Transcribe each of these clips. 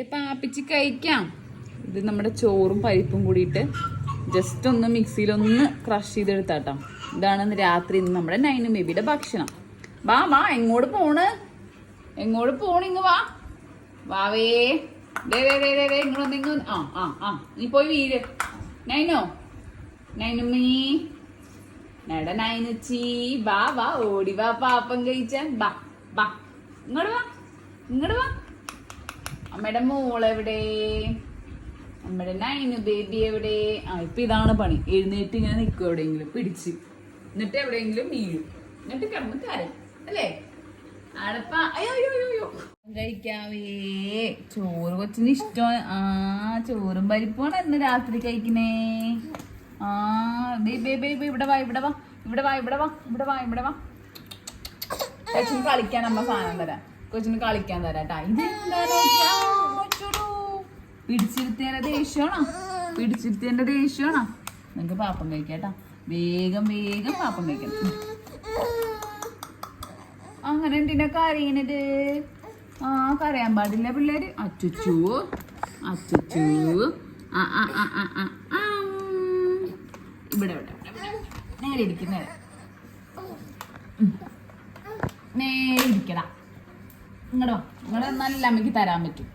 ഇത് പാപ്പിച്ച് കഴിക്കാം. ഇത് നമ്മുടെ ചോറും പരിപ്പും കൂടിയിട്ട് ജസ്റ്റ് ഒന്ന് മിക്സിയിലൊന്ന് ക്രഷ് ചെയ്തെടുത്താട്ടോ. ഇതാണ് രാത്രി ഇന്ന് നമ്മുടെ നൈനു ബേബിയുടെ ഭക്ഷണം. വാ വാ എങ്ങോട്ട് പോണ്? എങ്ങോട്ട് പോണ് ഇങ്ങ് വാ. വാവേ ഇങ്ങോട്ട് ആ ആ ആ നീ പോയി വീര്. നൈനോ? നൈനുമ്മീ നട നൈനുച്ചി. വാ വാ ഓടി വാ പാപ്പം കഴിച്ചാൻ. ബാ ബാ. ഇങ്ങോട്ട് വാ. ഇങ്ങോട്ട് വാ. അമ്മയുടെ മോൾ എവിടെ നമ്മുടെ നൈനു ബേബി എവിടെ? ആ ഇപ്പൊ ഇതാണ് പണി. എഴുന്നേറ്റ് ഇങ്ങനെ നിൽക്കും എവിടെയെങ്കിലും. പിടിച്ച്. എന്നിട്ട് എവിടെയെങ്കിലും വീഴും. എന്നിട്ട് കിടന്ന് കരയും. അല്ലേ? അടപ്പ അയ്യോ കഴിക്കാവേ ചോറ് കൊച്ചിന് ഇഷ്ടമാണ് ആ ചോറും പരിപ്പാണ് ഇന്ന് രാത്രി കഴിക്കണേ ആ ബേബി ബേബി ഇവിടെ വാ ഇവിടെ വാ. ഇവിടെ വാ ഇവിടെ വാ ഇവിടെ വാ ഇവിടെ വാ. കൊച്ചിന് കളിക്കാൻ അമ്മ സാധനം തരാം. കൊച്ചിന് കളിക്കാൻ തരാം കേട്ടാ ഇത് എന്താ നോക്കിയാ? കൊച്ചോടൂ. പിടിച്ചിരുത്തിയതിന്റെ ദേഷ്യമാണോ? പിടിച്ചിരുത്തിയതിന്റെ ദേഷ്യമാണോ? നിങ്ങക്ക് പാപ്പം കഴിക്കാട്ടാ. വേഗം വേഗം പാപ്പം കഴിക്കണം. അങ്ങനെ എന്തിനാ കരയണത്? ആ കരയാൻ പാടില്ല പിള്ളേര്. അച്ചുച്ചു അച്ചുച്ചു. ആ ആ ആ ആ. ഇവിടെ ഇവിടെ. നേരെ ഇരിക്കും നേരെ. ഇരിക്കടാ. ഇങ്ങടോ ഇങ്ങടെ നല്ല അമ്മയ്ക്ക് തരാൻ പറ്റും.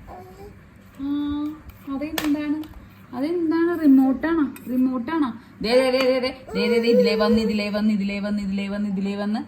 അതെന്താണ്? അതെന്താണ്? റിമോട്ടാണോ റിമോട്ടാണോ ദേ ദേ. ദേ ദേ ദേ ഇതിലേ വന്ന് ഇതിലേ വന്ന് ഇതിലേ വന്ന് ഇതിലേ വന്ന് ഇതിലേ വന്ന്.